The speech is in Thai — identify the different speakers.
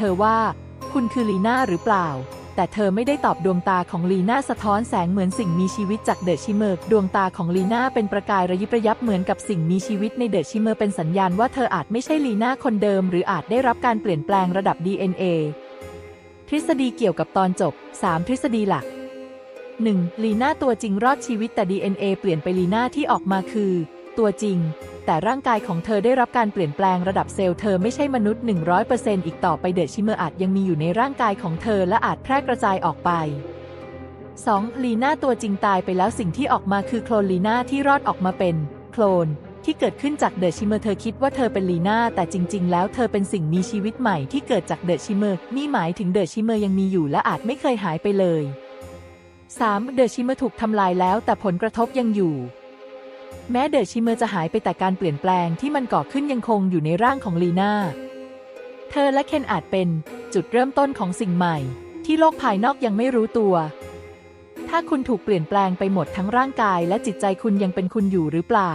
Speaker 1: เธอว่า คุณคือลีน่าหรือเปล่า แต่เธอไม่ได้ตอบดวงตาของลีน่าสะท้อนแสงเหมือนสิ่งมีชีวิตจากเดอะชิเมอร์ดวงตาของลีน่าเป็นประกายระยิบระยับเหมือนกับสิ่งมีชีวิตในเดอะชิเมอร์เป็นสัญญาณว่าเธออาจไม่ใช่ลีน่าคนเดิม หรืออาจได้รับการเปลี่ยนแปลงระดับ DNA ทฤษฎีเกี่ยวกับตอนจบ 3 ทฤษฎีหลัก 1. ลีน่าตัวจริงรอดชีวิตแต่ DNA เปลี่ยนไปลีน่าที่ออกมาคือ ตัวจริง แต่ร่างกายของเธอได้รับการเปลี่ยนแปลงระดับเซลล์เธอไม่ใช่มนุษย์ 100%อีกต่อไปเดอะชิเมอร์อาจยังมีอยู่ในร่างกายของเธอและอาจแพร่กระจายออกไป 2. ลีน่าตัวจริงตายไปแล้วสิ่งที่ออกมาคือโคลนลีน่าที่รอดออกมาเป็น โคลน ที่เกิดขึ้นจากเดอะชิเมอร์เธอคิดว่าเธอเป็นลีน่าแต่จริง ๆ แล้วเธอเป็นสิ่งมีชีวิตใหม่ที่เกิดจากเดอะชิเมอร์นี่หมายถึงเดอะชิเมอร์ยังมีอยู่และอาจไม่เคยหายไปเลย 3. เดอะชิเมอร์ถูกทำลายแล้วแต่ผลกระทบยังอยู่ แม้เดอะชิเมอร์จะหายไปแต่การเปลี่ยนแปลงที่มันก่อขึ้นยังคงอยู่ในร่างของลีน่า เธอและเคนอาจเป็นจุดเริ่มต้นของสิ่งใหม่ ที่โลกภายนอกยังไม่รู้ตัว ถ้าคุณถูกเปลี่ยนแปลงไปหมดทั้งร่างกายและจิตใจคุณยังเป็นคุณอยู่หรือเปล่า